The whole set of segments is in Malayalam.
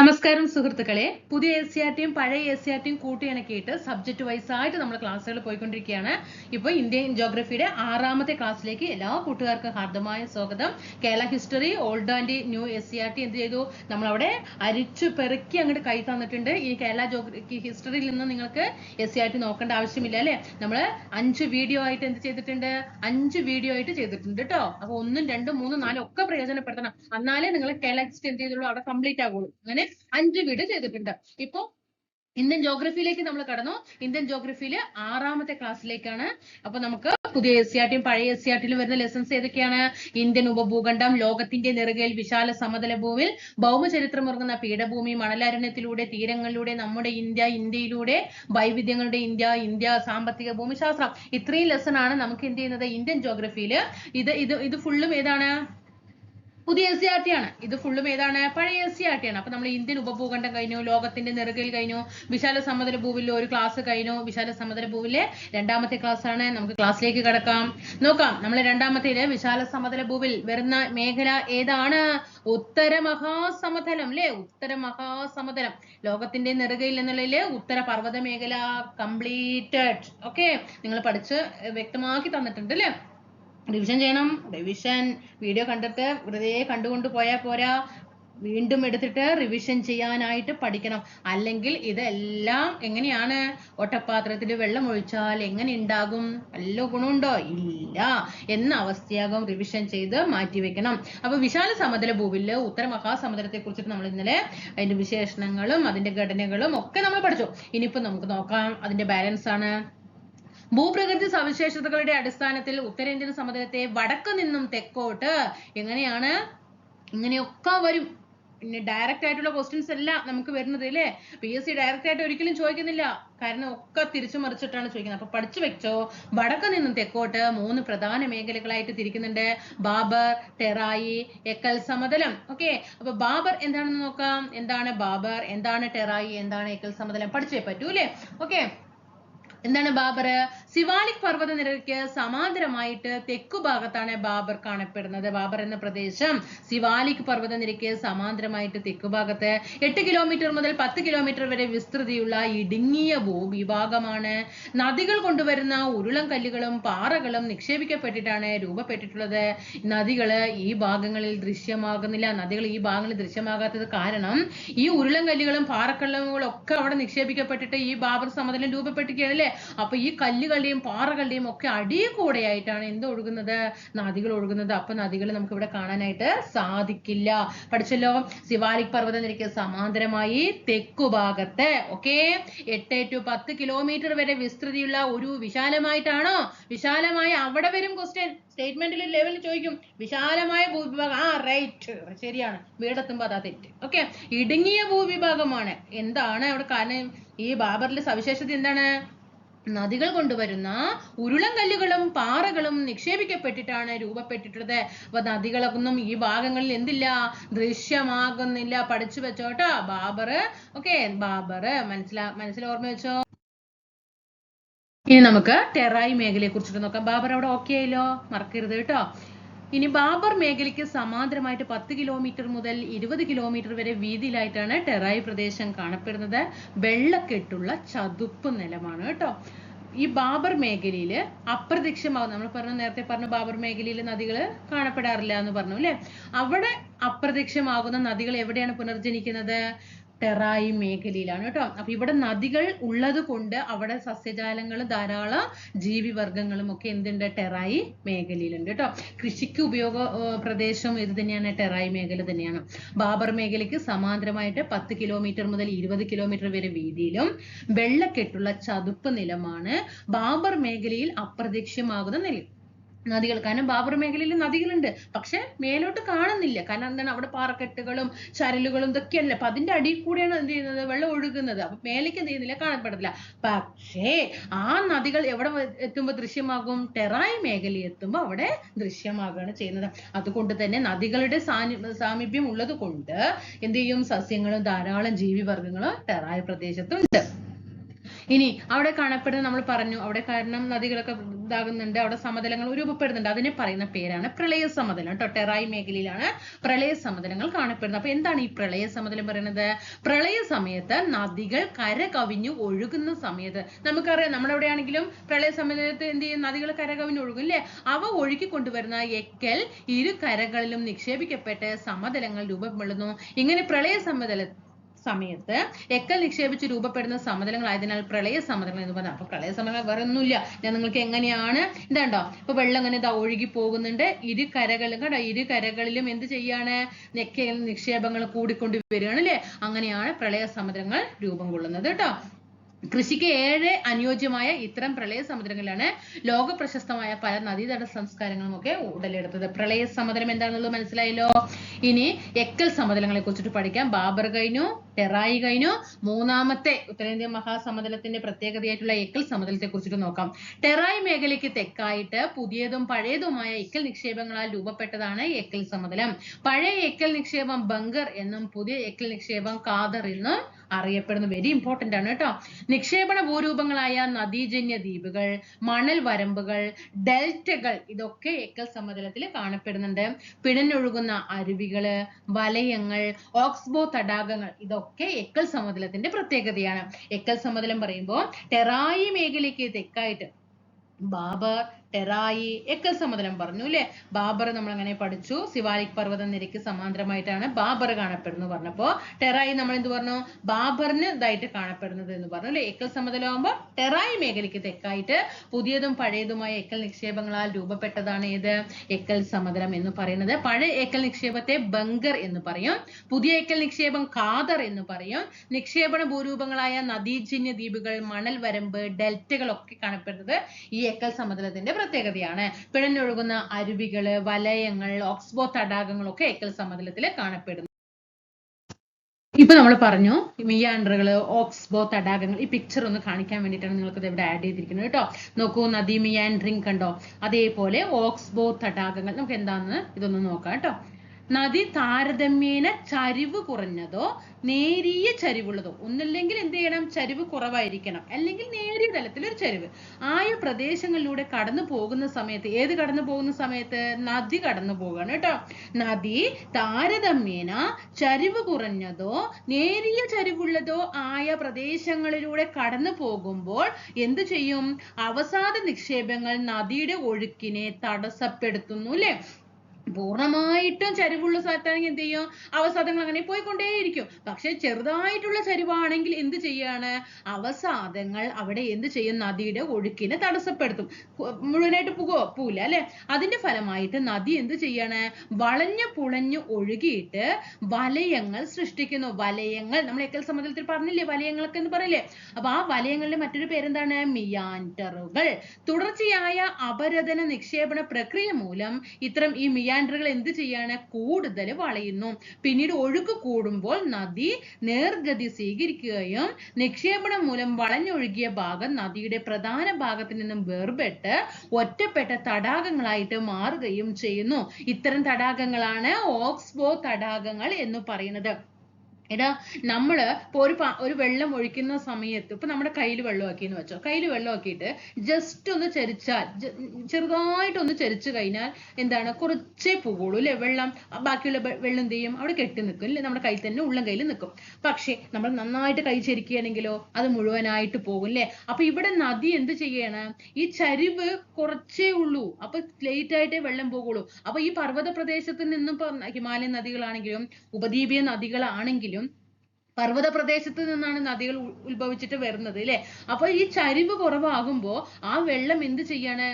നമസ്കാരം സുഹൃത്തുക്കളെ. പുതിയ എസ് സി ആർ ടിയും പഴയ എസ് സി ആർ ടിയും കൂട്ടിയിണക്കിയിട്ട് സബ്ജക്ട് വൈസ് ആയിട്ട് നമ്മൾ ക്ലാസ്സുകൾ പോയിക്കൊണ്ടിരിക്കുകയാണ്. ഇപ്പൊ ഇന്ത്യൻ ജോഗ്രഫിയുടെ ആറാമത്തെ ക്ലാസ്സിലേക്ക് എല്ലാ കൂട്ടുകാർക്കും ഹാർദമായ സ്വാഗതം. Kerala history old and new S C R T എന്ത് ചെയ്തു? നമ്മളവിടെ അരിച്ചു പെറുക്കി അങ്ങോട്ട് കൈ തന്നിട്ടുണ്ട്. ഈ കേരള ജോഗ്രഫി ഹിസ്റ്ററിയിൽ നിന്ന് നിങ്ങൾക്ക് എസ് സി ആർ ടി നോക്കേണ്ട ആവശ്യമില്ല അല്ലേ? നമ്മൾ അഞ്ച് വീഡിയോ ആയിട്ട് എന്ത് ചെയ്തിട്ടുണ്ട്? അഞ്ച് വീഡിയോ ആയിട്ട് ചെയ്തിട്ടുണ്ട് കേട്ടോ അപ്പൊ ഒന്നും രണ്ടും മൂന്നും നാലും ഒക്കെ പ്രയോജനപ്പെടുത്തണം. എന്നാലേ നിങ്ങൾ കേരള ഹിസ്റ്ററി എന്ത് ചെയ്തുള്ളൂ? അവിടെ കംപ്ലീറ്റ് ആകുള്ളൂ അങ്ങനെ അഞ്ച് വീട് ചെയ്തിട്ടുണ്ട്. ഇപ്പോ ഇന്ത്യൻ ജോഗ്രഫിയിലേക്ക് നമ്മൾ കടന്നു. ഇന്ത്യൻ ജോഗ്രഫിയിൽ ആറാമത്തെ ക്ലാസ്സിലേക്കാണ് അപ്പൊ നമുക്ക് പുതിയ എസ് സി ആർ ടിയും പഴയ എസ് സി ആർ ടിയിലും വരുന്ന ലെസൺസ് ഏതൊക്കെയാണ്? ഇന്ത്യൻ ഉപഭൂഖണ്ഡം ലോകത്തിന്റെ നെറുകയിൽ വിശാല സമതല ഭൂമിൽ ഭൗമചരിത്രം ഉറങ്ങുന്ന പീഠഭൂമി മണലാരണ്യത്തിലൂടെ തീരങ്ങളിലൂടെ നമ്മുടെ ഇന്ത്യ ഇന്ത്യയിലൂടെ വൈവിധ്യങ്ങളുടെ ഇന്ത്യ ഇന്ത്യ സാമ്പത്തിക ഭൂമിശാസ്ത്രം. ഇത്രയും ലെസൺ ആണ് നമുക്ക് എന്ത് ചെയ്യുന്നത്? ഇന്ത്യൻ ജോഗ്രഫിയിൽ ഇത് ഇത് ഇത് ഫുള്ളും ഏതാണ്? പുതിയ എസ് സി ആർ ടി ആണ്. ഇത് ഫുള്ളും ഏതാണ്? പഴയ എസ് സി ആർ ടി ആണ്. അപ്പൊ നമ്മൾ ഇന്ത്യൻ ഉപഭൂഖണ്ഡം കഴിഞ്ഞു ലോകത്തിന്റെ നെറുകയിൽ കഴിഞ്ഞു വിശാല സമതല ഭൂവിലെ ഒരു ക്ലാസ് കഴിഞ്ഞു. വിശാല സമതല ഭൂവിലെ രണ്ടാമത്തെ ക്ലാസ് ആണ്. നമുക്ക് ക്ലാസ്സിലേക്ക് കടക്കാം. നോക്കാം. നമ്മൾ രണ്ടാമത്തേൽ വിശാല സമതല ഭൂവിൽ വരുന്ന മേഖല ഏതാണ്? ഉത്തര മഹാസമതലം അല്ലേ ഉത്തര മഹാസമതലം. ലോകത്തിന്റെ നെറുകയിൽ എന്നുള്ളതിൽ ഉത്തര പർവത മേഖല കംപ്ലീറ്റഡ് ഓക്കെ നിങ്ങൾ പഠിച്ച് വ്യക്തമാക്കി തന്നിട്ടുണ്ട് അല്ലേ റിവിഷൻ ചെയ്യണം. റിവിഷൻ വീഡിയോ കണ്ടിട്ട് വെറുതെ കണ്ടുകൊണ്ട് പോയാൽ പോരാ. വീണ്ടും എടുത്തിട്ട് റിവിഷൻ ചെയ്യാനായിട്ട് പഠിക്കണം. അല്ലെങ്കിൽ ഇതെല്ലാം എങ്ങനെയാണ്? ഒട്ടപ്പാത്രത്തിൽ വെള്ളം ഒഴിച്ചാൽ എങ്ങനെ ഉണ്ടാകും വല്ല ഗുണമുണ്ടോ? ഇല്ല. എന്ന അവസ്ഥയാകും റിവിഷൻ ചെയ്ത് മാറ്റിവെക്കണം അപ്പൊ വിശാല സമതല ഭൂവിൽ ഉത്തര മഹാസമുദ്രത്തെ കുറിച്ചിട്ട് നമ്മൾ ഇന്നലെ അതിന്റെ വിശേഷണങ്ങളും അതിന്റെ ഘടനകളും ഒക്കെ നമ്മൾ പഠിച്ചു. ഇനിയിപ്പോ നമുക്ക് നോക്കാം അതിന്റെ ബാലൻസ് ആണ്. ഭൂപ്രകൃതി സവിശേഷതകളുടെ അടിസ്ഥാനത്തിൽ ഉത്തരേന്ത്യൻ സമതലത്തെ വടക്ക് നിന്നും തെക്കോട്ട് എങ്ങനെയാണ് ഇങ്ങനെയൊക്കെ വരും. പിന്നെ ഡയറക്റ്റ് ആയിട്ടുള്ള ക്വസ്റ്റ്യൻസ് അല്ല നമുക്ക് വരുന്നത് അല്ലേ പി എസ് സി ഡയറക്റ്റ് ആയിട്ട് ഒരിക്കലും ചോദിക്കുന്നില്ല. കാരണം ഒക്കെ തിരിച്ചു മറിച്ചിട്ടാണ് ചോദിക്കുന്നത്. അപ്പൊ പഠിച്ചു വെച്ചോ? വടക്ക് നിന്നും തെക്കോട്ട് മൂന്ന് പ്രധാന മേഖലകളായിട്ട് തിരിക്കുന്നുണ്ട്. ബാബർ ടെറായി എക്കൽ സമതലം. ഓക്കെ അപ്പൊ ബാബർ എന്താണെന്ന് നോക്കാം? എന്താണ് ബാബർ? എന്താണ് ടെറായി എന്താണ് എക്കൽ സമതലം? പഠിച്ചേ പറ്റൂ അല്ലേ? ഓക്കെ എന്താണ് ബാബർ? സിവാലിക് പർവത നിരക്ക് സമാന്തരമായിട്ട് തെക്കു ഭാഗത്താണ് ബാബർ കാണപ്പെടുന്നത്. ബാബർ എന്ന പ്രദേശം സിവാലിക് പർവത നിരക്ക് സമാന്തരമായിട്ട് തെക്കു ഭാഗത്ത് എട്ട് കിലോമീറ്റർ മുതൽ പത്ത് കിലോമീറ്റർ വരെ വിസ്തൃതിയുള്ള ഇടുങ്ങിയ ഭൂവിഭാഗമാണ്. നദികൾ കൊണ്ടുവരുന്ന ഉരുളം കല്ലുകളും പാറകളും നിക്ഷേപിക്കപ്പെട്ടിട്ടാണ് രൂപപ്പെട്ടിട്ടുള്ളത്. നദികൾ ഈ ഭാഗങ്ങളിൽ ദൃശ്യമാകുന്നില്ല. നദികൾ ഈ ഭാഗങ്ങളിൽ ദൃശ്യമാകാത്തത് കാരണം ഈ ഉരുളം കല്ലുകളും പാറക്കല്ലുകളും ഒക്കെ അവിടെ നിക്ഷേപിക്കപ്പെട്ടിട്ട് ഈ ബാബർ സമതലം രൂപപ്പെട്ടിരിക്കുകയാണ് അല്ലേ? അപ്പൊ ഈ കല്ലുകളുടെയും പാറകളുടെയും ഒക്കെ അടി കൂടെയായിട്ടാണ് എന്ത് ഒഴുകുന്നത്? നദികൾ ഒഴുകുന്നത്. അപ്പൊ നദികൾ നമുക്ക് ഇവിടെ കാണാനായിട്ട് സാധിക്കില്ല. പഠിച്ചല്ലോ? ശിവാലിക് പർവത നിരക്ക് സമാന്തരമായി തെക്കു ഭാഗത്ത്. ഓക്കെ? എട്ട് ടു പത്ത് കിലോമീറ്റർ വരെ വിസ്തൃതിയുള്ള ഒരു വിശാലമായിട്ടാണോ? വിശാലമായ അവിടെ വരും ക്വസ്റ്റ്യൻ സ്റ്റേറ്റ്മെന്റിൽ ലെവലിൽ ചോദിക്കും. വിശാലമായ ഭൂവിഭാഗം. ആ റൈറ്റ് ശരിയാണ്. വീടെത്തുമ്പോ അതാ തെറ്റ്. ഓക്കെ? ഇടുങ്ങിയ ഭൂവിഭാഗമാണ്. എന്താണ് അവിടെ കാരണം? ഈ ബാബറിലെ സവിശേഷത എന്താണ്? നദികൾ കൊണ്ടുവരുന്ന ഉരുളൻ കല്ലുകളും പാറകളും നിക്ഷേപിക്കപ്പെട്ടിട്ടാണ് രൂപപ്പെട്ടിട്ടുള്ളത്. അപ്പൊ നദികളൊന്നും ഈ ഭാഗങ്ങളിൽ എന്തില്ല? ദൃശ്യമാകുന്നില്ല. പഠിച്ചു വെച്ചോട്ടോ ബാബർ ഓക്കെ ബാബർ മനസ്സിലാ മനസ്സിൽ ഓർമ്മ വെച്ചോ? ഇനി നമുക്ക് ടെറായി മേഖലയെ കുറിച്ചിട്ട് നോക്കാം. ബാബർ അവിടെ ഓക്കെ ആയല്ലോ? മറക്കരുത് കേട്ടോ. ഇനി ബാബർ മേഖലയ്ക്ക് സമാന്തരമായിട്ട് പത്ത് കിലോമീറ്റർ മുതൽ ഇരുപത് കിലോമീറ്റർ വരെ വീതിയിലായിട്ടാണ് ടെറായി പ്രദേശം കാണപ്പെടുന്നത്. വെള്ളക്കെട്ടുള്ള ചതുപ്പ് നിലമാണ് കേട്ടോ. ഈ ബാബർ മേഖലയിൽ അപ്രത്യക്ഷമാകും നമ്മൾ പറഞ്ഞു നേരത്തെ പറഞ്ഞു ബാബർ മേഖലയിൽ നദികൾ കാണപ്പെടാറില്ല എന്ന് പറഞ്ഞു അല്ലെ? അവിടെ അപ്രത്യക്ഷമാകുന്ന നദികൾ എവിടെയാണ് പുനർജനിക്കുന്നത്? ടെറായി മേഖലയിലാണ് കേട്ടോ. അപ്പൊ ഇവിടെ നദികൾ ഉള്ളത് കൊണ്ട് അവിടെ സസ്യജാലങ്ങൾ ധാരാളം ജീവിവർഗങ്ങളും ഒക്കെ എന്തുണ്ട്? ടെറായി മേഖലയിലുണ്ട് കേട്ടോ. കൃഷിക്ക് ഉപയോഗ പ്രദേശം ഇത് തന്നെയാണ്. ടെറായി മേഖല തന്നെയാണ്. ബാബർ മേഖലയ്ക്ക് സമാന്തരമായിട്ട് പത്ത് കിലോമീറ്റർ മുതൽ ഇരുപത് കിലോമീറ്റർ വരെ വീതിയിലും വെള്ളക്കെട്ടുള്ള ചതുപ്പ് നിലമാണ് ബാബർ മേഖലയിൽ അപ്രത്യക്ഷമാകുന്ന നില. നദികൾ. കാരണം ബാബർ മേഖലയിൽ നദികളുണ്ട്. പക്ഷെ മേലോട്ട് കാണുന്നില്ല. കാരണം എന്താണ്? അവിടെ പാറക്കെട്ടുകളും ചരലുകളും ഇതൊക്കെയല്ലേ. അപ്പൊ അതിന്റെ അടിയിൽ കൂടെയാണ് എന്ത് ചെയ്യുന്നത്? വെള്ളം ഒഴുകുന്നത്. അപ്പൊ മേലേക്ക് എന്ത് ചെയ്യുന്നില്ല? കാണപ്പെടത്തില്ല. പക്ഷേ ആ നദികൾ എവിടെ എത്തുമ്പോ എത്തുമ്പോൾ ദൃശ്യമാകും? ടെറായി മേഖലയിൽ എത്തുമ്പോൾ അവിടെ ദൃശ്യമാകുകയാണ് ചെയ്യുന്നത്. അതുകൊണ്ട് തന്നെ നദികളുടെ സാമീപ്യം ഉള്ളത് കൊണ്ട് എന്ത് ചെയ്യും? സസ്യങ്ങളും ധാരാളം ജീവിവർഗങ്ങളും ടെറായി പ്രദേശത്തുണ്ട്. ഇനി അവിടെ കാണപ്പെടുന്ന നമ്മൾ പറഞ്ഞു അവിടെ കാരണം നദികളൊക്കെ ഇതാകുന്നുണ്ട് അവിടെ സമതലങ്ങൾ രൂപപ്പെടുന്നുണ്ട്. അതിനെ പറയുന്ന പേരാണ് പ്രളയ സമതലം കേട്ടോ. ടെറായി മേഖലയിലാണ് പ്രളയ സമതലങ്ങൾ കാണപ്പെടുന്നത്. അപ്പൊ എന്താണ് ഈ പ്രളയ സമതലം പറയുന്നത് പ്രളയ സമയത്ത് നദികൾ കര കവിഞ്ഞു ഒഴുകുന്ന സമയത്ത് നമുക്കറിയാം നമ്മുടെ എവിടെയാണെങ്കിലും പ്രളയ സമയത്ത് എന്ത് ചെയ്യും? നദികൾ കര കവിഞ്ഞു ഒഴുകും അല്ലേ അവ ഒഴുക്കി കൊണ്ടുവരുന്ന എക്കൽ ഇരു കരകളിലും നിക്ഷേപിക്കപ്പെട്ട് സമതലങ്ങൾ രൂപപ്പെടുന്നു. ഇങ്ങനെ പ്രളയ സമതല സമയത്ത് എക്കൽ നിക്ഷേപിച്ച് രൂപപ്പെടുന്ന സമതലങ്ങളായതിനാൽ പ്രളയ സമതലങ്ങൾ എന്ന് പറഞ്ഞാൽ അപ്പൊ പ്രളയ സമതലങ്ങൾ വേറെ ഒന്നുമില്ല. ഞാൻ നിങ്ങൾക്ക് എങ്ങനെയാണ് ഇതാണ്ടോ? ഇപ്പൊ വെള്ളം ഇങ്ങനെ ഇതാ ഒഴുകി പോകുന്നുണ്ട്. ഇരു കരകളും കേട്ടോ ഇരു കരകളിലും എന്ത് ചെയ്യാണ്? നെക്കൽ നിക്ഷേപങ്ങൾ കൂടിക്കൊണ്ട് വരികയാണ് അല്ലേ? അങ്ങനെയാണ് പ്രളയ സമതലങ്ങൾ രൂപം കൊള്ളുന്നത് കേട്ടോ. കൃഷിക്ക് ഏറെ അനുയോജ്യമായ ഇത്തരം പ്രളയ സമുദ്രങ്ങളിലാണ് ലോക പ്രശസ്തമായ പല നദീതട സംസ്കാരങ്ങളും ഒക്കെ ഉടലെടുത്തത്. പ്രളയ സമതലം എന്താണെന്നുള്ളത് മനസ്സിലായല്ലോ? ഇനി എക്കൽ സമതലങ്ങളെ കുറിച്ചിട്ട് പഠിക്കാം. ബാബർ കഴിഞ്ഞു ടെറായി കഴിഞ്ഞു. മൂന്നാമത്തെ ഉത്തരേന്ത്യൻ മഹാസമതലത്തിന്റെ പ്രത്യേകതയായിട്ടുള്ള എക്കൽ സമതലത്തെ കുറിച്ചിട്ട് നോക്കാം. ടെറായി മേഖലയ്ക്ക് തെക്കായിട്ട് പുതിയതും പഴയതുമായ എക്കൽ നിക്ഷേപങ്ങളാൽ രൂപപ്പെട്ടതാണ് എക്കൽ സമതലം പഴയ എക്കൽ നിക്ഷേപം ബങ്കർ എന്നും പുതിയ എക്കൽ നിക്ഷേപം കാദർ എന്നും അറിയപ്പെടുന്നു. വെരി ഇമ്പോർട്ടന്റ് ആണ് കേട്ടോ. നിക്ഷേപണ ഭൂരൂപങ്ങളായ നദീജന്യ ദ്വീപുകൾ മണൽ വരമ്പുകൾ ഡെൽറ്റകൾ ഇതൊക്കെ എക്കൽ സമതലത്തിൽ കാണപ്പെടുന്നുണ്ട്. പിണഞ്ഞൊഴുകുന്ന അരുവികൾ വലയങ്ങൾ ഓക്സ്ബോ തടാകങ്ങൾ ഇതൊക്കെ എക്കൽ സമതലത്തിന്റെ പ്രത്യേകതയാണ്. എക്കൽ സമതലം പറയുമ്പോൾ ടെറായി മേഖലയ്ക്ക് തെക്കായിട്ട് ബാബർ ടെറായി എക്കൽ സമതലം പറഞ്ഞു അല്ലെ ബാബർ നമ്മൾ അങ്ങനെ പഠിച്ചു. സിവാലിക് പർവത നിരക്ക് സമാന്തരമായിട്ടാണ് ബാബർ കാണപ്പെടുന്നത് പറഞ്ഞപ്പോ ടെറായി നമ്മൾ എന്ത് പറഞ്ഞു? ബാബറിന് ഇതായിട്ട് കാണപ്പെടുന്നത് എന്ന് പറഞ്ഞു അല്ലെ എക്കൽ സമതലം ആകുമ്പോൾ ടെറായി മേഖലയ്ക്ക് തെക്കായിട്ട് പുതിയതും പഴയതുമായ എക്കൽ നിക്ഷേപങ്ങളാൽ രൂപപ്പെട്ടതാണ് ഏത്? എക്കൽ സമതലം എന്ന് പറയുന്നത്. പഴയ എക്കൽ നിക്ഷേപത്തെ ബങ്കർ എന്ന് പറയും. പുതിയ എക്കൽ നിക്ഷേപം ഖാദർ എന്ന് പറയും. നിക്ഷേപണ ഭൂരൂപങ്ങളായ നദീജന്യ ദ്വീപുകൾ മണൽ വരമ്പ് ഡെൽറ്റകൾ ഒക്കെ കാണപ്പെടുന്നത് ഈ എക്കൽ സമതലത്തിന്റെ പ്രത്യേകതയാണ്. പിഴഞ്ഞൊഴുകുന്ന അരുവികൾ വലയങ്ങൾ ഓക്സ്ബോ തടാകങ്ങളൊക്കെ എക്കൽ സമതലത്തിൽ കാണപ്പെടുന്നു. ഇപ്പൊ നമ്മൾ പറഞ്ഞു മിയാൻഡറുകൾ ഓക്സ്ബോ തടാകങ്ങൾ ഈ പിക്ചർ ഒന്ന് കാണിക്കാൻ വേണ്ടിയിട്ടാണ് നിങ്ങൾക്ക് ഇവിടെ ആഡ് ചെയ്തിരിക്കുന്നത് കേട്ടോ. നോക്കൂ നദി മിയാൻഡറിങ് കണ്ടോ? അതേപോലെ ഓക്സ്ബോ തടാകങ്ങൾ. നമുക്ക് എന്താണെന്ന് ഇതൊന്ന് നോക്കാം കേട്ടോ. നദി താരതമ്യേന ചരിവ് കുറഞ്ഞതോ നേരിയ ചരിവുള്ളതോ. ഒന്നില്ലെങ്കിൽ എന്ത് ചെയ്യണം? ചരിവ് കുറവായിരിക്കണം. അല്ലെങ്കിൽ നേരിയ തലത്തിൽ ഒരു ചരിവ്. ആയ പ്രദേശങ്ങളിലൂടെ കടന്നു പോകുന്ന സമയത്ത് ഏത് കടന്നു പോകുന്ന സമയത്ത്? നദി കടന്നു പോവുകയാണ് കേട്ടോ. നദി താരതമ്യേന ചരിവ് കുറഞ്ഞതോ നേരിയ ചരിവുള്ളതോ ആയ പ്രദേശങ്ങളിലൂടെ കടന്നു പോകുമ്പോൾ എന്ത് ചെയ്യും? അവസാദ നിക്ഷേപങ്ങൾ നദിയുടെ ഒഴുക്കിനെ തടസ്സപ്പെടുത്തുന്നു അല്ലെ? പൂർണമായിട്ടും ചരിവുള്ള സ്ഥലത്താണെങ്കിൽ എന്ത് ചെയ്യും? അവസാദങ്ങൾ അങ്ങനെ പോയിക്കൊണ്ടേയിരിക്കും. പക്ഷെ ചെറുതായിട്ടുള്ള ചരിവാണെങ്കിൽ എന്ത് ചെയ്യാണ്? അവസാദങ്ങൾ അവിടെ എന്ത് ചെയ്യും? നദിയുടെ ഒഴുക്കിനെ തടസ്സപ്പെടുത്തും. മുഴുവനായിട്ട് പോകുമോ പോവില്ല അല്ലെ? അതിന്റെ ഫലമായിട്ട് നദി എന്ത് ചെയ്യാണ്? വളഞ്ഞു പുളഞ്ഞു ഒഴുകിയിട്ട് വലയങ്ങൾ സൃഷ്ടിക്കുന്നു. വലയങ്ങൾ നമ്മൾ എക്കൽ സമതലത്തിൽ പറഞ്ഞില്ലേ? വലയങ്ങളൊക്കെ എന്ന് പറയില്ലേ? അപ്പൊ ആ വലയങ്ങളുടെ മറ്റൊരു പേരെന്താണ്? മിയാൻഡറുകൾ. തുടർച്ചയായ അപരദന നിക്ഷേപണ പ്രക്രിയ മൂലം ഇത്തരം ഈ മിയാൻഡറുകൾ എന്ത് ചെയ്യാണ്? കൂടുതൽ വളയുന്നു. പിന്നീട് ഒഴുക്ക് കൂടുമ്പോൾ നദി നേർഗതി സ്വീകരിക്കുകയും നിക്ഷേപണം മൂലം വളഞ്ഞൊഴുകിയ ഭാഗം നദിയുടെ പ്രധാന ഭാഗത്ത് നിന്നും വേർപെട്ട് ഒറ്റപ്പെട്ട തടാകങ്ങളായിട്ട് മാറുകയും ചെയ്യുന്നു. ഇത്തരം തടാകങ്ങളാണ് ഓക്സ്ബോ തടാകങ്ങൾ എന്ന് പറയുന്നത്. എടാ നമ്മൾ ഇപ്പൊ ഒരു ഒരു വെള്ളം ഒഴിക്കുന്ന സമയത്ത് ഇപ്പൊ നമ്മുടെ കയ്യിൽ വെള്ളമാക്കി എന്ന് വെച്ചോ. കയ്യിൽ വെള്ളമാക്കിയിട്ട് ജസ്റ്റ് ഒന്ന് ചരിച്ചാൽ ജ- ചെറുതായിട്ട് ഒന്ന് ചരിച്ചു കഴിഞ്ഞാൽ എന്താണ്? കുറച്ചേ പോകുള്ളൂ അല്ലെ വെള്ളം? ബാക്കിയുള്ള വെള്ളം എന്ത് ചെയ്യും? അവിടെ കെട്ടി നിൽക്കും അല്ലെ? നമ്മുടെ കയ്യിൽ തന്നെ ഉള്ളം കയ്യിൽ നിൽക്കും. പക്ഷേ നമ്മൾ നന്നായിട്ട് കൈ ചരിക്കുകയാണെങ്കിലോ അത് മുഴുവനായിട്ട് പോകും അല്ലെ? അപ്പൊ ഇവിടെ നദി എന്ത് ചെയ്യാണ്? ഈ ചരിവ് കുറച്ചേ ഉള്ളൂ. അപ്പൊ ലേറ്റ് ആയിട്ടേ വെള്ളം പോകുള്ളൂ. അപ്പൊ ഈ പർവത പ്രദേശത്ത് നിന്നും ഇപ്പൊ ഹിമാലയൻ നദികളാണെങ്കിലും ഉപദ്വീപീയ നദികളാണെങ്കിലും പർവത പ്രദേശത്ത് നിന്നാണ് നദികൾ ഉത്ഭവിച്ചിട്ട് വരുന്നത് അല്ലെ അപ്പൊ ഈ ചരിവ് കുറവാകുമ്പോ ആ വെള്ളം എന്ത് ചെയ്യാണ്?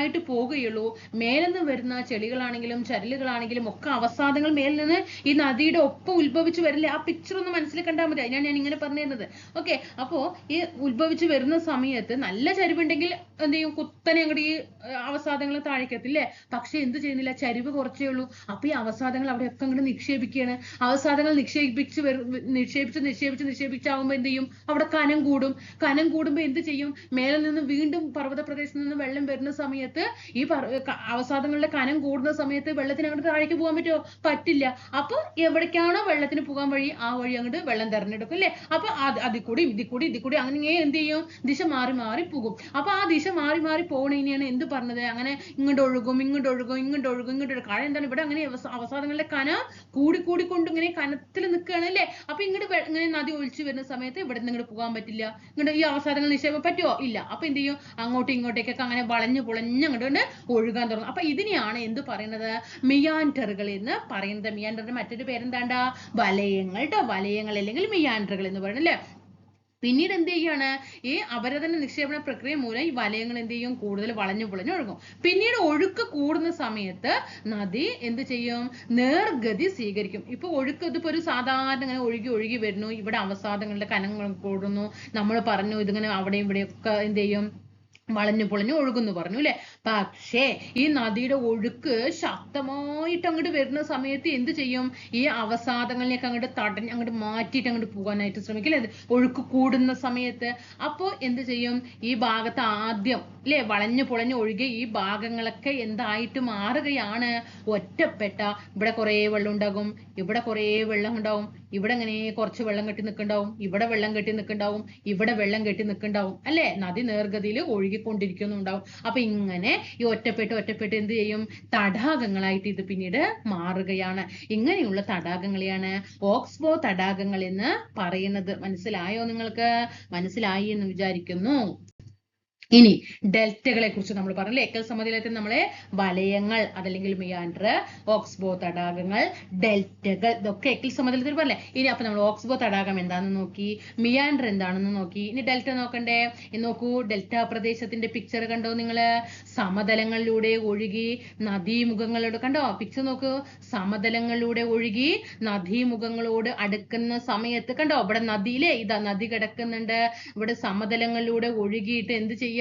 ആയിട്ട് പോകുകയുള്ളൂ. മേലെന്ന് വരുന്ന ചെളികളാണെങ്കിലും ചരലുകളാണെങ്കിലും ഒക്കെ അവസാദങ്ങൾ മേലിൽ നിന്ന് ഈ നദിയുടെ ഒപ്പം ഉത്ഭവിച്ച് വരില്ലേ? ആ പിക്ചർ ഒന്ന് മനസ്സിൽ കണ്ടാൽ മതി. അതിനാണ് ഞാൻ ഇങ്ങനെ പറഞ്ഞു തരുന്നത് ഓക്കെ അപ്പോ ഈ ഉത്ഭവിച്ച് വരുന്ന സമയത്ത് നല്ല ചരിവുണ്ടെങ്കിൽ എന്ത് ചെയ്യും? കുത്തനെ അങ്ങോട്ട് ഈ അവസാദങ്ങൾ താഴേക്കെത്തില്ലേ പക്ഷെ എന്ത് ചെയ്യുന്നില്ല? ചരിവ് കുറച്ചേ ഉള്ളൂ. അപ്പൊ ഈ അവസാദങ്ങൾ അവിടെയൊക്കെ അങ്ങോട്ട് നിക്ഷേപിക്കുകയാണ്. അവസാദങ്ങൾ നിക്ഷേപിച്ച് വരും നിക്ഷേപിച്ച് നിക്ഷേപിച്ച് നിക്ഷേപിച്ചാവുമ്പോൾ എന്ത് ചെയ്യും? അവിടെ കനം കൂടും. കനം കൂടുമ്പോൾ എന്ത് ചെയ്യും? മേലെ നിന്ന് വീണ്ടും പർവത പ്രദേശത്ത് നിന്ന് വെള്ളം വരുന്ന സമയത്ത് ഈ അവസാദങ്ങളുടെ കനം കൂടുന്ന സമയത്ത് വെള്ളത്തിന് അങ്ങോട്ട് താഴേക്ക് പോകാൻ പറ്റുമോ പറ്റില്ല. അപ്പൊ എവിടേക്കാണോ വെള്ളത്തിന് പോകാൻ വഴി ആ വഴി അങ്ങോട്ട് വെള്ളം തെരഞ്ഞെടുക്കും അല്ലേ? അപ്പൊ അത് അതിൽ കൂടി ഇതിൽ കൂടി ഇതിൽ കൂടി അങ്ങനെ എന്ത് ചെയ്യും? ദിശ മാറി മാറി പോകും. അപ്പൊ ആ ദിശ മാറി മാറി പോകണതിനെയാണ് എന്ത് പറഞ്ഞത്? അങ്ങനെ ഇങ്ങോട്ട് ഒഴുകും ഇങ്ങോട്ട് ഒഴുകും ഇങ്ങോട്ട് ഒഴുകും ഇങ്ങോട്ട് ഒഴുകും. കാരണം എന്താണ്? ഇവിടെ അങ്ങനെ അവസ- അവസാദങ്ങളുടെ കന കൂടി കൂടി ഇങ്ങനെ കനത്തിൽ നിൽക്കുകയാണ് അല്ലേ? അപ്പൊ ഇങ്ങോട്ട് ഇങ്ങനെ നദി ഒഴിച്ചു വരുന്ന സമയത്ത് ഇവിടെ നിന്ന് പോകാൻ പറ്റില്ല. ഇങ്ങോട്ട് ഈ അവസാദങ്ങൾ നിക്ഷേപം പറ്റുമോ ഇല്ല. അപ്പൊ എന്ത് ചെയ്യും? അങ്ങോട്ടും ഇങ്ങോട്ടേക്കൊക്കെ അങ്ങനെ വളഞ്ഞു പുളഞ്ഞ് അങ്ങോട്ട് ഒഴുകാൻ തുടങ്ങും. അപ്പൊ ഇതിനെയാണ് എന്ത് പറയുന്നത് മിയാൻഡറുകൾ എന്ന് പറയുന്നത്. മിയാൻഡറിന്റെ മറ്റൊരു പേരെന്താണ്ട? വലയങ്ങൾ ട്ടോ. വലയങ്ങൾ അല്ലെങ്കിൽ മിയാൻഡറുകൾ എന്ന് പറയുന്നത് അല്ലേ? പിന്നീട് എന്ത് ചെയ്യാണ് ഈ അപരതന നിക്ഷേപണ പ്രക്രിയ മൂലം ഈ വലയങ്ങൾ എന്ത് ചെയ്യും? കൂടുതൽ വളഞ്ഞു പുളഞ്ഞു ഒഴുകും. പിന്നീട് ഒഴുക്ക് കൂടുന്ന സമയത്ത് നദി എന്ത് ചെയ്യും? നേർഗതി സ്വീകരിക്കും. ഇപ്പൊ ഒഴുക്ക് ഇതിപ്പോ ഒരു സാധാരണ ഇങ്ങനെ ഒഴുകി ഒഴുകി വരുന്നു. ഇവിടെ അവസാദങ്ങളുടെ കനങ്ങൾ കൂടുന്നു. നമ്മൾ പറഞ്ഞു ഇതിങ്ങനെ അവിടെയും ഇവിടെയൊക്കെ എന്ത് ചെയ്യും? വളഞ്ഞു പൊളഞ്ഞു ഒഴുകുന്നു പറഞ്ഞു അല്ലെ പക്ഷേ ഈ നദിയുടെ ഒഴുക്ക് ശക്തമായിട്ട് അങ്ങോട്ട് വരുന്ന സമയത്ത് എന്ത് ചെയ്യും? ഈ അവസാദങ്ങളിലേക്ക് അങ്ങോട്ട് തടഞ്ഞ് അങ്ങോട്ട് മാറ്റിയിട്ട് അങ്ങോട്ട് പോകാനായിട്ട് ശ്രമിക്കില്ലേ? ഒഴുക്ക് കൂടുന്ന സമയത്ത്. അപ്പോ എന്ത് ചെയ്യും? ഈ ഭാഗത്ത് ആദ്യം അല്ലെ വളഞ്ഞു പൊളഞ്ഞു ഒഴുകിയ ഈ ഭാഗങ്ങളൊക്കെ എന്തായിട്ട് മാറുകയാണ്? ഒറ്റപ്പെട്ട ഇവിടെ കുറേ വെള്ളം ഉണ്ടാകും ഇവിടെ കുറേ വെള്ളം ഉണ്ടാവും ഇവിടെ ഇങ്ങനെ കുറച്ച് വെള്ളം കെട്ടി നിൽക്കുന്നുണ്ടാവും ഇവിടെ വെള്ളം കെട്ടി നിൽക്കുന്നുണ്ടാവും ഇവിടെ വെള്ളം കെട്ടി നിൽക്കുന്നുണ്ടാവും അല്ലെ? നദി നേർഗതിയിൽ ഒഴുകിക്കൊണ്ടിരിക്കുന്നുണ്ടാവും. അപ്പൊ ഇങ്ങനെ ഈ ഒറ്റപ്പെട്ട് ഒറ്റപ്പെട്ട് എന്ത് ചെയ്യും? തടാകങ്ങളായിട്ട് ഇത് പിന്നീട് മാറുകയാണ്. ഇങ്ങനെയുള്ള തടാകങ്ങളെയാണ് ഓക്സ്ബോ തടാകങ്ങൾ എന്ന് പറയുന്നത്. മനസ്സിലായോ നിങ്ങൾക്ക്? മനസ്സിലായി എന്ന് വിചാരിക്കുന്നു. ഇനി ഡെൽറ്റകളെ കുറിച്ച് നമ്മൾ പറഞ്ഞു എക്കൽ സമതലത്തിൽ നമ്മളെ വലയങ്ങൾ അതല്ലെങ്കിൽ മിയാൻഡർ ഓക്സ്ബോ തടാകങ്ങൾ ഡെൽറ്റകൾ ഇതൊക്കെ എക്കൽ സമതലത്തിൽ പറഞ്ഞേ ഇനി അപ്പൊ നമ്മൾ ഓക്സ്ബോ തടാകം എന്താണെന്ന് നോക്കി മിയാൻഡർ എന്താണെന്ന് നോക്കി ഇനി ഡെൽറ്റ നോക്കണ്ടേ? നോക്കൂ ഡെൽറ്റ പ്രദേശത്തിന്റെ പിക്ചർ കണ്ടോ നിങ്ങൾ സമതലങ്ങളിലൂടെ ഒഴുകി നദീമുഖങ്ങളോട് കണ്ടോ? പിക്ചർ നോക്കൂ. സമതലങ്ങളിലൂടെ ഒഴുകി നദീമുഖങ്ങളോട് അടുക്കുന്ന സമയത്ത് കണ്ടോ? ഇവിടെ നദിയിലെ ഇതാ നദി കിടക്കുന്നുണ്ട്. ഇവിടെ സമതലങ്ങളിലൂടെ ഒഴുകിയിട്ട് എന്ത് ചെയ്യാണ്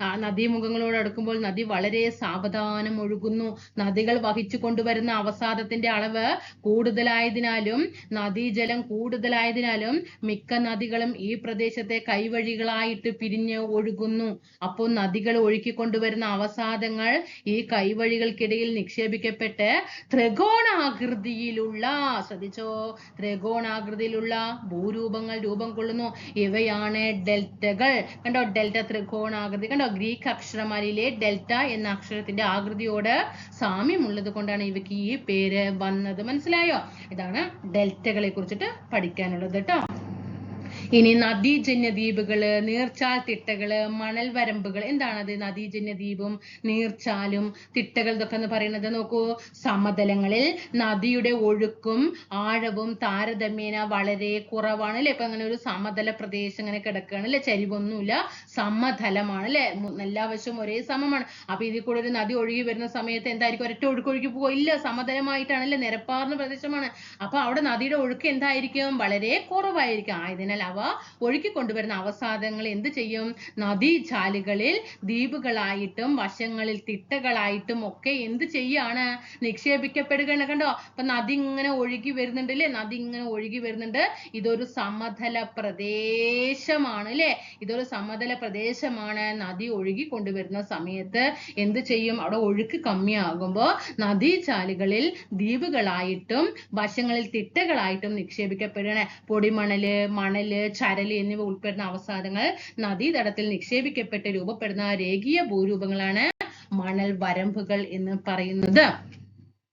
ആ നദീമുഖങ്ങളോട് അടുക്കുമ്പോൾ നദി വളരെ സാവധാനം ഒഴുകുന്നു. നദികൾ വഹിച്ചു കൊണ്ടുവരുന്ന അവസാദത്തിന്റെ അളവ് കൂടുതലായതിനാലും നദീജലം കൂടുതലായതിനാലും മിക്ക നദികളും ഈ പ്രദേശത്തെ കൈവഴികളായിട്ട് പിരിഞ്ഞ് ഒഴുകുന്നു. അപ്പോൾ നദികൾ ഒഴുക്കിക്കൊണ്ടുവരുന്ന അവസാദങ്ങൾ ഈ കൈവഴികൾക്കിടയിൽ നിക്ഷേപിക്കപ്പെട്ട് ത്രികോണാകൃതിയിലുള്ള ശ്രദ്ധിച്ചോ? ത്രികോണാകൃതിയിലുള്ള ഭൂരൂപങ്ങൾ രൂപം കൊള്ളുന്നു. ഇവയാണ് ഡെൽറ്റകൾ. കണ്ടോ? ഡെൽറ്റ ത്രികോണാകൃതി കണ്ടോ? ഗ്രീക്ക് അക്ഷരമാലയിലെ ഡെൽറ്റ എന്ന അക്ഷരത്തിന്റെ ആകൃതിയോട് സാമ്യമുള്ളത് കൊണ്ടാണ് ഇവയ്ക്ക് ഈ പേര് വന്നത്. മനസ്സിലായോ? ഇതാണ് ഡെൽറ്റകളെ കുറിച്ചിട്ട് പഠിക്കാനുള്ളത് കേട്ടോ. ഇനി നദീജന്യ ദ്വീപുകൾ നീർച്ചാൽ തിട്ടകൾ മണൽ വരമ്പുകൾ എന്താണത് നദീജന്യ ദ്വീപും നീർച്ചാലും തിട്ടകൾ ഇതൊക്കെ എന്ന് പറയുന്നത്? നോക്കൂ സമതലങ്ങളിൽ നദിയുടെ ഒഴുക്കും ആഴവും താരതമ്യേന വളരെ കുറവാണ് അല്ലെ? ഇപ്പൊ അങ്ങനെ ഒരു സമതല പ്രദേശം ഇങ്ങനെ കിടക്കുകയാണ് അല്ലെ? ചരിവൊന്നുമില്ല. സമതലമാണ് അല്ലെ? എല്ലാ വശവും ഒരേ സമമാണ്. അപ്പൊ ഇതിൽ കൂടെ ഒരു നദി ഒഴുകി വരുന്ന സമയത്ത് എന്തായിരിക്കും? ഒരൊറ്റ ഒഴുക്ക് ഒഴുകി പോകുമോ ഇല്ല സമതലമായിട്ടാണ് അല്ലെ? നിരപ്പാർന്ന പ്രദേശമാണ്. അപ്പൊ അവിടെ നദിയുടെ ഒഴുക്ക് എന്തായിരിക്കും? വളരെ കുറവായിരിക്കും. ആയതിനാൽ അവ ഒഴുക്കി കൊണ്ടുവരുന്ന അവസാദങ്ങൾ എന്ത് ചെയ്യും? നദീചാലുകളിൽ ദ്വീപുകളായിട്ടും വശങ്ങളിൽ തിട്ടകളായിട്ടും ഒക്കെ എന്ത് ചെയ്യാണ്? നിക്ഷേപിക്കപ്പെടുകയാണ് കണ്ടോ? അപ്പൊ നദി ഇങ്ങനെ ഒഴുകി വരുന്നുണ്ട് അല്ലേ നദി ഇങ്ങനെ ഒഴുകി വരുന്നുണ്ട്. ഇതൊരു സമതല പ്രദേശമാണ് അല്ലേ? ഇതൊരു സമതല പ്രദേശമാണ്. നദി ഒഴുകി കൊണ്ടുവരുന്ന സമയത്ത് എന്ത് ചെയ്യും? അവിടെ ഒഴുക്ക് കമ്മിയാകുമ്പോ നദീചാലുകളിൽ ദ്വീപുകളായിട്ടും വശങ്ങളിൽ തിട്ടകളായിട്ടും നിക്ഷേപിക്കപ്പെടുകയാണ്. പൊടിമണൽ മണൽ ചരൽ എന്നിവ ഉൾപ്പെടുന്ന അവസാദങ്ങൾ നദീതടത്തിൽ നിക്ഷേപിക്കപ്പെട്ട് രൂപപ്പെടുന്ന രേഖീയ ഭൂരൂപങ്ങളാണ് മണൽ വരമ്പുകൾ എന്ന് പറയുന്നത്.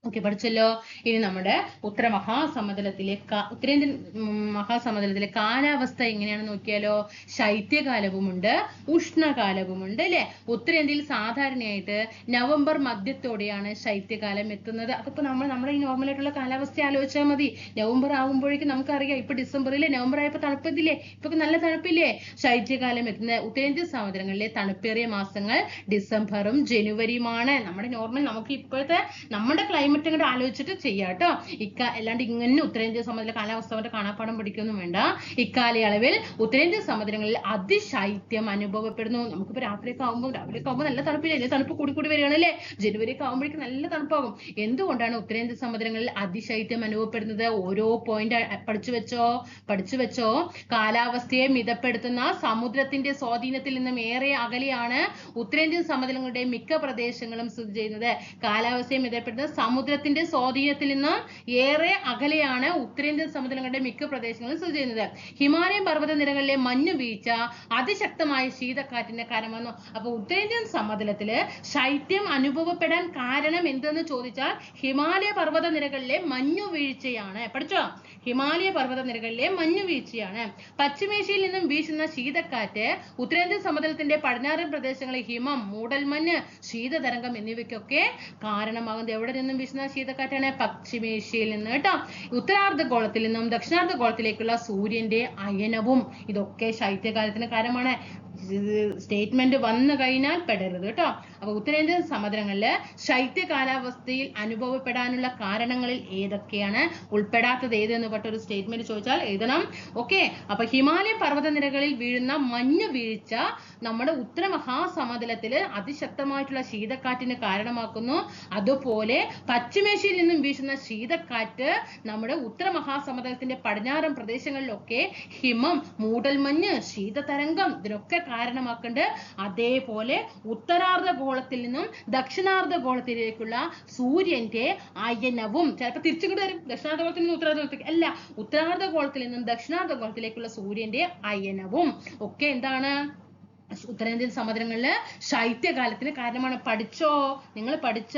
ഓക്കെ പഠിച്ചല്ലോ. ഇനി നമ്മുടെ ഉത്തര മഹാസമതലത്തിലെ കാ- ഉത്തരേന്ത്യൻ മഹാസമതലത്തിലെ കാലാവസ്ഥ എങ്ങനെയാണെന്ന് നോക്കിയാലോ? ശൈത്യകാലവുമുണ്ട് ഉഷ്ണകാലവുമുണ്ട് അല്ലെ? ഉത്തരേന്ത്യയിൽ സാധാരണയായിട്ട് നവംബർ മധ്യത്തോടെയാണ് ശൈത്യകാലം എത്തുന്നത്. അതിപ്പോ നമ്മൾ നമ്മുടെ ഈ നോർമൽ ആയിട്ടുള്ള കാലാവസ്ഥ ആലോചിച്ചാൽ മതി. നവംബർ ആകുമ്പോഴേക്കും നമുക്കറിയാം ഇപ്പൊ ഡിസംബറിലെ നവംബർ ആയപ്പോ തണുപ്പത്തില്ലേ ഇപ്പൊ നല്ല തണുപ്പില്ലേ? ശൈത്യകാലം എത്തുന്ന ഉത്തരേന്ത്യൻ സമുദ്രങ്ങളിലെ തണുപ്പേറിയ മാസങ്ങൾ ഡിസംബറും ജനുവരിയുമാണ്. നമ്മുടെ നോർമൽ നമുക്ക് ഇപ്പോഴത്തെ നമ്മുടെ ക്ലൈമറ്റ് മറ്റും കൂടെ ആലോചിച്ചിട്ട് ചെയ്യാം കേട്ടോ ഇക്ക അല്ലാണ്ട് ഇങ്ങനെ ഉത്തരേന്ത്യൻ സമതല കാലാവസ്ഥ കൊണ്ട് കാണാപ്പാടം പഠിക്കൊന്നും വേണ്ട. ഇക്കാലയളവിൽ ഉത്തരേന്ത്യൻ സമുദ്രങ്ങളിൽ അതിശൈത്യം അനുഭവപ്പെടുന്നു. നമുക്കിപ്പോ രാത്രിയൊക്കെ ആകുമ്പോൾ രാവിലെയൊക്കെ ആകുമ്പോൾ നല്ല തണുപ്പില്ലേ? തണുപ്പ് കൂടി കൂടി വരികയാണല്ലേ? ജനുവരി ഒക്കെ ആകുമ്പോഴേക്കും നല്ല തണുപ്പാകും. എന്തുകൊണ്ടാണ് ഉത്തരേന്ത്യൻ സമുദ്രങ്ങളിൽ അതിശൈത്യം അനുഭവപ്പെടുന്നത്? ഓരോ പോയിന്റ് പഠിച്ചു വെച്ചോ? പഠിച്ചു വെച്ചോ? കാലാവസ്ഥയെ മിതപ്പെടുത്തുന്ന സമുദ്രത്തിന്റെ സ്വാധീനത്തിൽ നിന്നും ഏറെ അകലെയാണ് ഉത്തരേന്ത്യൻ സമുദ്രങ്ങളുടെ മിക്ക പ്രദേശങ്ങളും സ്ഥിതി ചെയ്യുന്നത്. കാലാവസ്ഥയെ മിതപ്പെടുത്തുന്ന സമുദ്രത്തിന്റെ സ്വാധീനത്തിൽ നിന്ന് ഏറെ അകലെയാണ് ഉത്തരേന്ത്യൻ സമുദ്രങ്ങളുടെ മിക്ക പ്രദേശങ്ങളും സ്ഥിതി ചെയ്യുന്നത്. ഹിമാലയൻ പർവതനിരകളിലെ മഞ്ഞു വീഴ്ച അതിശക്തമായ ശീതക്കാറ്റിന്റെ കാരണമാകുന്നു അപ്പൊ ഉത്തരേന്ത്യൻ സമതലത്തിൽ ശൈത്യം അനുഭവപ്പെടാൻ കാരണം എന്തെന്ന് ചോദിച്ചാൽ ഹിമാലയ പർവത നിരകളിലെ മഞ്ഞു വീഴ്ചയാണ്. പഠിച്ചോ? ഹിമാലയ പർവത നിരകളിലെ മഞ്ഞു വീഴ്ചയാണ്. പശ്ചിമേഷ്യയിൽ നിന്നും വീശുന്ന ശീതക്കാറ്റ് ഉത്തരേന്ത്യൻ സമതലത്തിന്റെ പടിഞ്ഞാറൻ പ്രദേശങ്ങളിൽ ഹിമം മൂടൽമഞ്ഞ് ശീതതരംഗം എന്നിവയ്ക്കൊക്കെ കാരണമാകുന്നത്. എവിടെ നിന്നും വീശുന്ന ശീതക്കാറ്റാണ് പശ്ചിമേഷ്യയിൽ നിന്ന് കേട്ടോ. ഉത്തരാർദ്ധഗോളത്തിൽ നിന്നും ദക്ഷിണാർദ്ധഗോളത്തിലേക്കുള്ള സൂര്യന്റെ അയനവും ഇതൊക്കെ ശൈത്യകാലത്തിന് കാരണമാണ്. സ്റ്റേറ്റ്മെന്റ് വന്നു കഴിഞ്ഞാൽ പെടരുത് കേട്ടോ. അപ്പൊ ഉത്തരേന്ത്യൻ സമുദ്രങ്ങളിൽ ശൈത്യ കാലാവസ്ഥയിൽ അനുഭവപ്പെടാനുള്ള കാരണങ്ങളിൽ ഏതൊക്കെയാണ്? ഉൾപ്പെടാത്തത് ഏത് എന്ന് ഒരു സ്റ്റേറ്റ്മെന്റ് ചോദിച്ചാൽ എഴുതണം. ഓക്കെ അപ്പൊ ഹിമാലയ പർവതനിരകളിൽ വീഴുന്ന മഞ്ഞ് വീഴ്ച നമ്മുടെ ഉത്തര മഹാസമതലത്തിൽ അതിശക്തമായിട്ടുള്ള ശീതക്കാറ്റിന് കാരണമാക്കുന്നു. അതുപോലെ പശ്ചിമേഷ്യയിൽ നിന്നും വീശുന്ന ശീതക്കാറ്റ് നമ്മുടെ ഉത്തര മഹാസമതലത്തിന്റെ പടിഞ്ഞാറൻ പ്രദേശങ്ങളിലൊക്കെ ഹിമം മൂടൽമഞ്ഞ് ശീതതരംഗം ഇതിനൊക്കെ കാരണമാക്കുന്നുണ്ട് അതേപോലെ ഉത്തരാർദ്ധ ഗോളത്തിൽ നിന്നും ദക്ഷിണാർദ്ധ ഗോളത്തിലേക്കുള്ള സൂര്യന്റെ അയനവും ചിലപ്പോൾ തിരിച്ചിങ്ങോട്ട് വരും. ദക്ഷിണാർദ്ധ ദക്ഷിണാർദ്ധഗോളത്തിൽ നിന്നും ഉത്തരാർദ്ധഗോളത്തിലേക്ക് അല്ല ഉത്തരാർദ്ധ ഗോളത്തിൽ നിന്നും ദക്ഷിണാർദ്ധ ഗോളത്തിലേക്കുള്ള സൂര്യന്റെ അയനവും ഒക്കെ എന്താണ്? ഉത്തരേന്ത്യൻ സമുദ്രങ്ങളിൽ ശൈത്യകാലത്തിന് കാരണമാണ്. പഠിച്ചോ? നിങ്ങൾ പഠിച്ച?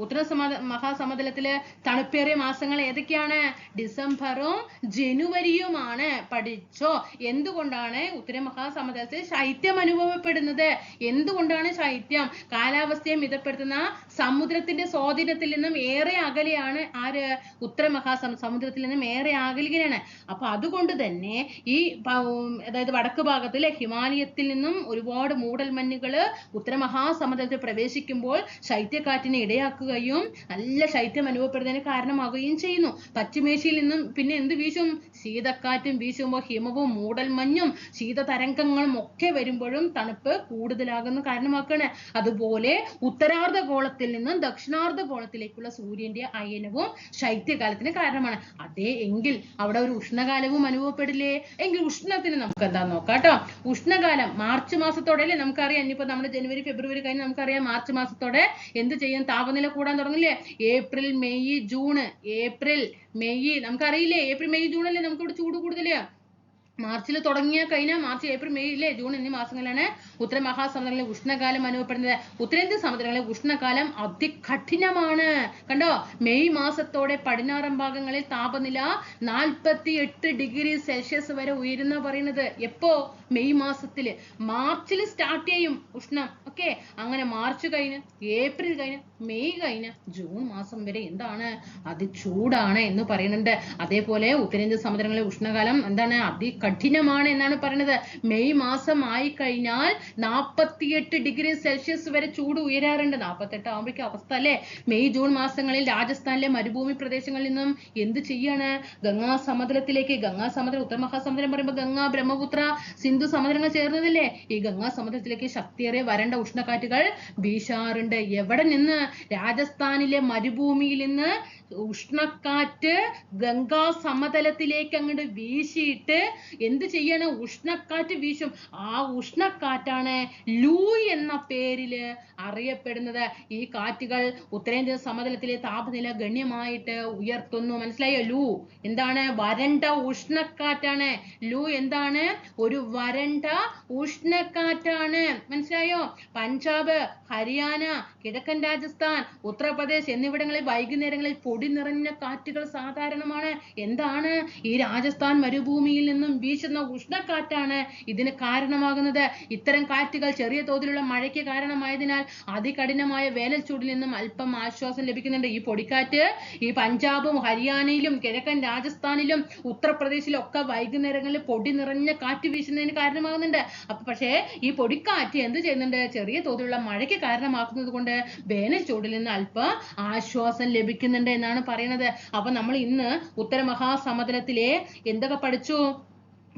ഉത്തര സമ മഹാസമുദ്രത്തിൽ തണുപ്പേറിയ മാസങ്ങൾ ഏതൊക്കെയാണ്? ഡിസംബറും ജനുവരിയുമാണ്. പഠിച്ചോ? എന്തുകൊണ്ടാണ് ഉത്തര മഹാസമുദ്രത്തിൽ ശൈത്യം അനുഭവപ്പെടുന്നത്? എന്തുകൊണ്ടാണ് ശൈത്യം? കാലാവസ്ഥയെ മിതപ്പെടുത്തുന്ന സമുദ്രത്തിന്റെ സ്വാധീനത്തിൽ നിന്നും ഏറെ അകലെയാണ് ആര്? ഉത്തര മഹാസം സമുദ്രത്തിൽ നിന്നും ഏറെ അകലുകയാണ് അപ്പൊ അതുകൊണ്ട് തന്നെ ഈ അതായത് വടക്ക് ഭാഗത്തിലെ ഹിമാലയത്തിൽ നിന്നും ഒരുപാട് മൂടൽമഞ്ഞുകൾ ഉത്തരമഹാസമുദ്രത്തിൽ പ്രവേശിക്കുമ്പോൾ ശൈത്യക്കാറ്റിനെ ഇടയാക്കുകയും നല്ല ശൈത്യം അനുഭവപ്പെടുന്നതിന് കാരണമാകുകയും ചെയ്യുന്നു. പശ്ചിമേഷ്യയിൽ നിന്നും പിന്നെ എന്ത് വീശും? ശീതക്കാറ്റും വീശുമ്പോൾ ഹിമവും മൂടൽമഞ്ഞും ശീതതരംഗങ്ങളും ഒക്കെ വരുമ്പോഴും തണുപ്പ് കൂടുതലാകുന്ന കാരണമാക്കാണ്. അതുപോലെ ഉത്തരാർദ്ധ ഗോളത്തിൽ നിന്നും ദക്ഷിണാർദ്ധ ഗോളത്തിലേക്കുള്ള സൂര്യന്റെ അയനവും ശൈത്യകാലത്തിന് കാരണമാണ്. അതേ എങ്കിൽ അവിടെ ഒരു ഉഷ്ണകാലവും അനുഭവപ്പെടില്ലേ? എങ്കിൽ ഉഷ്ണത്തിന് നമുക്ക് എന്താ നോക്കാം കേട്ടോ? ഉഷ്ണകാലം മാർച്ച് മാസത്തോടെ അല്ലേ നമുക്കറിയാം. ഇനിയിപ്പോ നമ്മുടെ ജനുവരി ഫെബ്രുവരി കഴിഞ്ഞ് നമുക്കറിയാം മാർച്ച് മാസത്തോടെ എന്ത് ചെയ്യും? താപനില കൂടാൻ തുടങ്ങില്ലേ? April May June April May. നമുക്കറിയില്ലേ? April May June അല്ലേ നമുക്ക് ഇവിടെ ചൂട് കൂടുതൽ? മാർച്ചിൽ തുടങ്ങിയ കഴിഞ്ഞാൽ മാർച്ച് ഏപ്രിൽ മെയ് ഇല്ലേ ജൂൺ എന്നീ മാസങ്ങളിലാണ് ഉത്തര ഉഷ്ണകാലം അനുഭവപ്പെടുന്നത്. ഉത്തരേന്ത്യൻ സമുദ്രങ്ങളിലെ ഉഷ്ണകാലം അതികഠിനമാണ്. കണ്ടോ? മെയ് മാസത്തോടെ പടിഞ്ഞാറൻ ഭാഗങ്ങളിൽ താപനില നാൽപ്പത്തി എട്ട് ഡിഗ്രി സെൽഷ്യസ് വരെ ഉയരുന്ന പറയുന്നത് എപ്പോ? മെയ് മാസത്തിൽ. മാർച്ചിൽ സ്റ്റാർട്ട് ചെയ്യും ഉഷ്ണം. ഓക്കെ? അങ്ങനെ മാർച്ച് കഴിഞ്ഞ് ഏപ്രിൽ കഴിഞ്ഞ് മെയ് കഴിഞ്ഞ് ജൂൺ മാസം വരെ എന്താണ്? അതിചൂടാണ് എന്ന് പറയുന്നുണ്ട്. അതേപോലെ ഉത്തരേന്ത്യൻ സമുദ്രങ്ങളിലെ ഉഷ്ണകാലം എന്താണ്? അതികഠിനമാണ് എന്നാണ് പറയുന്നത് മെയ് മാസം ആയി കഴിഞ്ഞാൽ നാൽപ്പത്തിയെട്ട് ഡിഗ്രി സെൽഷ്യസ് വരെ ചൂട് ഉയരാറുണ്ട്. നാൽപ്പത്തെട്ട് ആകുമ്പോഴേക്കും അവസ്ഥ അല്ലേ? മെയ് ജൂൺ മാസങ്ങളിൽ രാജസ്ഥാനിലെ മരുഭൂമി പ്രദേശങ്ങളിൽ നിന്നും എന്ത് ചെയ്യാണ്? ഗംഗാ സമുദ്രത്തിലേക്ക് ഗംഗാ സമുദ്രം ഉത്തര മഹാസമുദ്രം പറയുമ്പോൾ ഗംഗാ ബ്രഹ്മപുത്ര സിന്ധു സമുദ്രങ്ങൾ ചേർന്നതല്ലേ? ഈ ഗംഗാ സമുദ്രത്തിലേക്ക് ശക്തിയേറിയ വരണ്ട ഉഷ്ണക്കാറ്റുകൾ വീശാറുണ്ട്. എവിടെ നിന്ന്? രാജസ്ഥാനിലെ മരുഭൂമിയിൽ നിന്ന് ഉഷ്ണക്കാറ്റ് ഗംഗാ സമതലത്തിലേക്ക് അങ്ങോട്ട് വീശിയിട്ട് എന്ത് ചെയ്യാണ്? ഉഷ്ണക്കാറ്റ് വീശും. ആ ഉഷ്ണക്കാറ്റാണ് ലൂ എന്ന പേരിൽ അറിയപ്പെടുന്നത്. ഈ കാറ്റുകൾ ഉത്തരേന്ത്യ സമതലത്തിലെ താപനില ഗണ്യമായിട്ട് ഉയർത്തുന്നു. മനസ്സിലായോ? ലൂ. എന്താണ്? വരണ്ട ഉഷ്ണക്കാറ്റാണ്. ലൂ എന്താണ്? ഒരു വരണ്ട ഉഷ്ണക്കാറ്റാണ്. മനസ്സിലായോ? പഞ്ചാബ് ഹരിയാന കിഴക്കൻ രാജസ്ഥാൻ ഉത്തർപ്രദേശ് എന്നിവിടങ്ങളിൽ വൈകുന്നേരങ്ങളിൽ പൊടി നിറഞ്ഞ കാറ്റുകൾ സാധാരണമാണ്. എന്താണ്? ഈ രാജസ്ഥാൻ മരുഭൂമിയിൽ നിന്നും വീശുന്ന ഉഷ്ണക്കാറ്റാണ് ഇതിന് കാരണമാകുന്നത്. ഇത്തരം കാറ്റുകൾ ചെറിയ തോതിലുള്ള മഴയ്ക്ക് കാരണമായതിനാൽ അതികഠിനമായ വേനൽ ചൂടിൽ നിന്നും അല്പം ആശ്വാസം ലഭിക്കുന്നുണ്ട്. ഈ പൊടിക്കാറ്റ് ഈ പഞ്ചാബും ഹരിയാനയിലും കിഴക്കൻ രാജസ്ഥാനിലും ഉത്തർപ്രദേശിലും ഒക്കെ വൈകുന്നേരങ്ങളിൽ പൊടി നിറഞ്ഞ കാറ്റ് വീശുന്നതിന് കാരണമാകുന്നുണ്ട്. അപ്പൊ പക്ഷേ ഈ പൊടിക്കാറ്റ് എന്ത് ചെയ്യുന്നുണ്ട്? ചെറിയ തോതിലുള്ള മഴയ്ക്ക് കാരണമാക്കുന്നത് കൊണ്ട് വേനൽ ചൂടിൽ നിന്ന് അല്പം ആശ്വാസം ലഭിക്കുന്നുണ്ട് എന്നാണ് പറയുന്നത്. അപ്പൊ നമ്മൾ ഇന്ന് ഉത്തരമഹാസമതലത്തിലെ എന്തൊക്കെ പഠിച്ചു?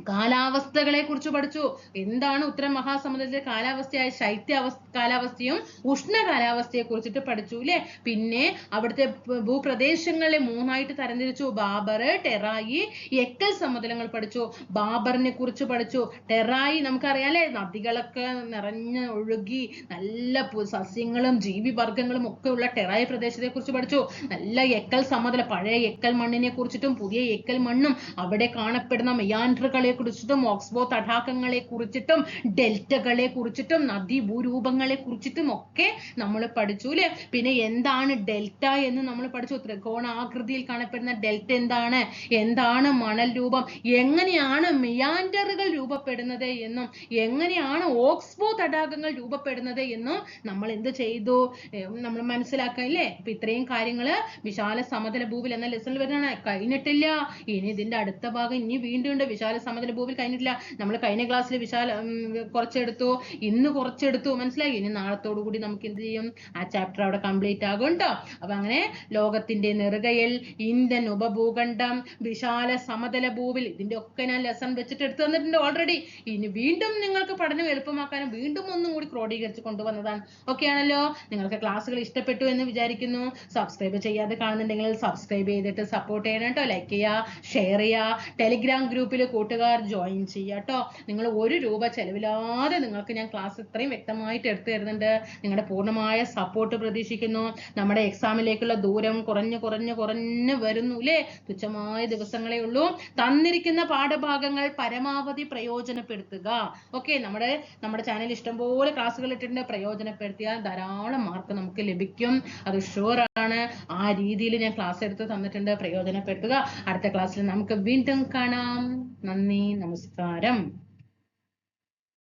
കാലാവസ്ഥകളെ കുറിച്ച് പഠിച്ചു. എന്താണ് ഉത്തര മഹാസമുദ്രത്തിലെ കാലാവസ്ഥയായ ശൈത്യ അവസ്ഥ കാലാവസ്ഥയും ഉഷ്ണ കാലാവസ്ഥയെ കുറിച്ചിട്ട് പഠിച്ചു അല്ലെ പിന്നെ അവിടുത്തെ ഭൂപ്രദേശങ്ങളെ മൂന്നായിട്ട് തരംതിരിച്ചു. ബാബർ ടെറായി എക്കൽ സമതലങ്ങൾ പഠിച്ചു. ബാബറിനെ കുറിച്ച് പഠിച്ചു. ടെറായി നമുക്കറിയാം അല്ലെ നദികളൊക്കെ നിറഞ്ഞ് ഒഴുകി നല്ല സസ്യങ്ങളും ജീവിവർഗങ്ങളും ഒക്കെ ഉള്ള ടെറായി പ്രദേശത്തെ കുറിച്ച് പഠിച്ചു. നല്ല എക്കൽ സമതല പഴയ എക്കൽ മണ്ണിനെ കുറിച്ചിട്ടും പുതിയ എക്കൽ മണ്ണും അവിടെ കാണപ്പെടുന്ന മെയാൻഡറുകളെ കുറിച്ചിട്ടും ഓക്സ്ബോ തടാകങ്ങളെ കുറിച്ചിട്ടും ഡെൽറ്റകളെ കുറിച്ചിട്ടും നദി ഭൂരൂപങ്ങളെ കുറിച്ചിട്ടും ഒക്കെ നമ്മൾ പഠിച്ചു അല്ലെ? പിന്നെ എന്താണ് ഡെൽറ്റ എന്ന് നമ്മൾ പഠിച്ചു. ത്രികോണാകൃതിയിൽ കാണപ്പെടുന്ന ഡെൽറ്റ എന്താണ്? എന്താണ് മണൽ രൂപം? എങ്ങനെയാണ് മിയാൻഡറുകൾ രൂപപ്പെടുന്നത് എന്നും എങ്ങനെയാണ് ഓക്സ്ബോ തടാകങ്ങൾ രൂപപ്പെടുന്നത് എന്നും നമ്മൾ എന്ത് ചെയ്തു? നമ്മൾ മനസ്സിലാക്കാം ഇല്ലേ അപ്പൊ ഇത്രയും കാര്യങ്ങൾ വിശാല സമതല ഭൂവിൽ എന്ന ലെസണിൽ വരുന്നതാണ്. കഴിഞ്ഞിട്ടില്ല. ഇനി ഇതിന്റെ അടുത്ത ഭാഗം ഇനി വീണ്ടും വിശാല സമതല ഭൂവിൽ കഴിഞ്ഞിട്ടില്ല. നമ്മൾ കഴിഞ്ഞ ക്ലാസ്സിൽ വിശാല കുറച്ചെടുത്തു. ഇന്ന് കുറച്ചെടുത്തു. മനസ്സിലായി? ഇനി നാളത്തോടു കൂടി നമുക്ക് എന്ത് ചെയ്യും? ആ ചാപ്റ്റർ അവിടെ കംപ്ലീറ്റ് ആകും കേട്ടോ അപ്പൊ അങ്ങനെ ലോകത്തിന്റെ നെറുകയിൽ ഇന്ത്യൻ ഉപഭൂഖണ്ഡം വിശാല സമതല ഭൂവിൽ ഇതിന്റെ ഒക്കെ ഞാൻ ലെസൺ വെച്ചിട്ട് എടുത്തു തന്നിട്ടുണ്ട് ഓൾറെഡി ഇനി വീണ്ടും നിങ്ങൾക്ക് പഠനം എളുപ്പമാക്കാനും വീണ്ടും ഒന്നും കൂടി ക്രോഡീകരിച്ച് കൊണ്ടുവന്നതാണ്. ഓക്കെ ആണല്ലോ? നിങ്ങൾക്ക് ക്ലാസ്സുകൾ ഇഷ്ടപ്പെട്ടു എന്ന് വിചാരിക്കുന്നു. സബ്സ്ക്രൈബ് ചെയ്യാതെ കാണുന്നുണ്ടെങ്കിൽ സബ്സ്ക്രൈബ് ചെയ്തിട്ട് സപ്പോർട്ട് ചെയ്യണം കേട്ടോ ലൈക്ക് ചെയ്യുക ഷെയർ ചെയ്യുക ടെലിഗ്രാം ഗ്രൂപ്പിൽ കൂട്ടുകാർ ജോയിൻ ചെയ്യുക കേട്ടോ നിങ്ങൾ ഒരു രൂപ ചെലവില്ലാതെ നിങ്ങൾക്ക് ഞാൻ ക്ലാസ് ഇത്രയും വ്യക്തമായിട്ട് എടുത്തു തരുന്നുണ്ട്. നിങ്ങളുടെ പൂർണമായ സപ്പോർട്ട് പ്രതീക്ഷിക്കുന്നു. നമ്മുടെ എക്സാമിലേക്കുള്ള ദൂരം കുറഞ്ഞു കുറഞ്ഞു കുറഞ്ഞ് വരുന്നു അല്ലേ തുച്ഛമായ ദിവസങ്ങളേ ഉള്ളൂ. തന്നിരിക്കുന്ന പാഠഭാഗങ്ങൾ പരമാവധി പ്രയോജനപ്പെടുത്തുക. ഓക്കെ നമ്മുടെ നമ്മുടെ ചാനൽ ഇഷ്ടംപോലെ ക്ലാസ്സുകൾ ഇട്ടിട്ടുണ്ട്. പ്രയോജനപ്പെടുത്തിയാൽ ധാരാളം മാർക്ക് നമുക്ക് ലഭിക്കും. അത് ഷുവർ ആണ്. ആ രീതിയിൽ ഞാൻ ക്ലാസ് എടുത്ത് തന്നിട്ടുണ്ട്. പ്രയോജനപ്പെടുത്തുക. അടുത്ത ക്ലാസ്സിൽ നമുക്ക് വീണ്ടും കാണാം. നന്ദി. നമസ്കാരം.